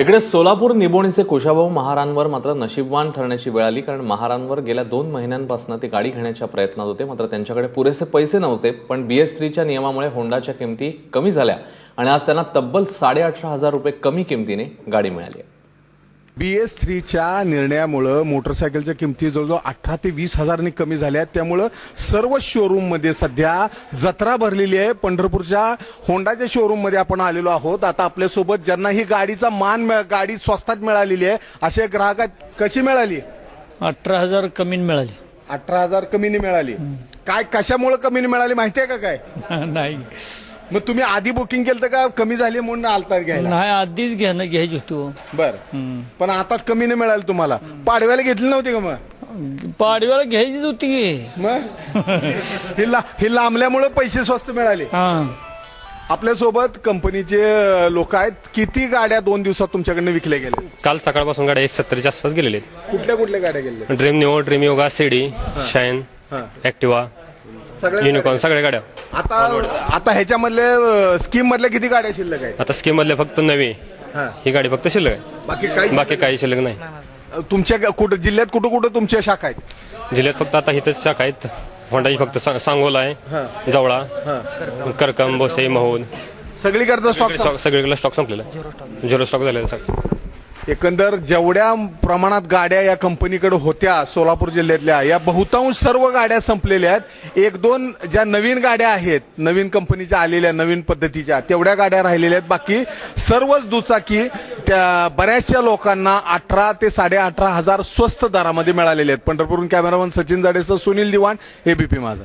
इकडे सोलापूर निबोणीचे कुशाभाऊ महारांवर मात्र नशीबवान ठरण्याची वेळ आली कारण महारांवर गेल्या दोन महिन्यांपासून ते गाडी घेण्याच्या प्रयत्नात होते. मात्र त्यांच्याकडे पुरेसे पैसे नव्हते पण बी एस थ्रीच्या नियमामुळे होंडाच्या किमती कमी झाल्या आणि आज त्यांना तब्बल साडेअठरा हजार रुपये कमी किमतीने गाडी मिळाली आहे. बी एस थ्रीच्या निर्णयामुळं मोटरसायकलच्या किमती जवळजवळ अठरा ते वीस हजारांनी कमी झाल्या. आहेत त्यामुळं सर्व शोरूममध्ये सध्या जत्रा भरलेली आहे. पंढरपूरच्या होंडाच्या शोरूममध्ये आपण आलेलो आहोत. आता आपल्यासोबत ज्यांना ही गाडीचा मान मिळ- गाडी स्वस्तात मिळालेली आहे असे ग्राहक. कशी मिळाली? अठरा हजार कमी मिळाली. अठरा हजार कमीने मिळाली. काय कशामुळे कमीने मिळाली माहितीये का काय? नाही. मग तुम्ही आधी बुकिंग केलं का कमी झाली म्हणून आलता घ्यायला? नाही आधीच घ्यायला घ्यायची होती हो. बर. पण आता कमीने मिळाली तुम्हाला. पाडव्याला घेतली नव्हती का मग? पाडव्याला घ्यायचीच होती की. मग? ही ला- ही लांबल्यामुळे पैसे स्वस्त मिळाले. हा. आपल्यासोबत कंपनीचे लोक आहेत. किती गाड्या दोन दिवसात तुमच्याकडनं विकल्या गेल्या? काल सकाळपासून गाड्या एक सत्तरच्या आसपास गेलेले कुठल्या कुठल्या गाड्या गेल्या Dream Neo Dream Yuga CD Shine हा. ऍक्टिवा सगळ्या युनिकॉर्न सगळ्या गाड्या. आता आता ह्याच्यामधले स्कीम मधल्या किती गाड्या शिल्लक आहेत? आता स्कीम मधल्या फक्त नवी. हा. ही गाडी फक्त शिल्लक आहे. बाकी काही बाकी काही शिल्लक नाही. तुमच्या ग- कुठं जिल्ह्यात कुठं कुठं तुमच्या शाखा आहेत? जिल्ह्यात फक्त आता इथंच शाखा आहेत. होंडाची फक्त सांगोला आहे. जवळा. करकम बोसे महूद सगळीकडचा स्टॉक स्टॉक सगळीकडे स्टॉक संपलेला आहे. झिरो स्टॉक झालेला आहे सगळं. एकंदर जेवढ्या प्रमाणात गाड्या या कंपनीकडे होत्या सोलापूर जिल्ह्यातल्या या बहुतांश सर्व गाड्या संपलेल्या आहेत. एक दोन ज्या नवीन गाड्या आहेत नवीन कंपनीच्या आलेल्या नवीन पद्धतीच्या तेवढ्या गाड्या राहिलेल्या आहेत. बाकी सर्वच दुचाकी त्या बऱ्याचशा लोकांना अठरा ते साडे अठरा हजार स्वस्त दरामध्ये मिळालेले आहेत. पंढरपूरहून कॅमेरामन सचिन जाडेसह सुनील दिवाण एबीपी माझा.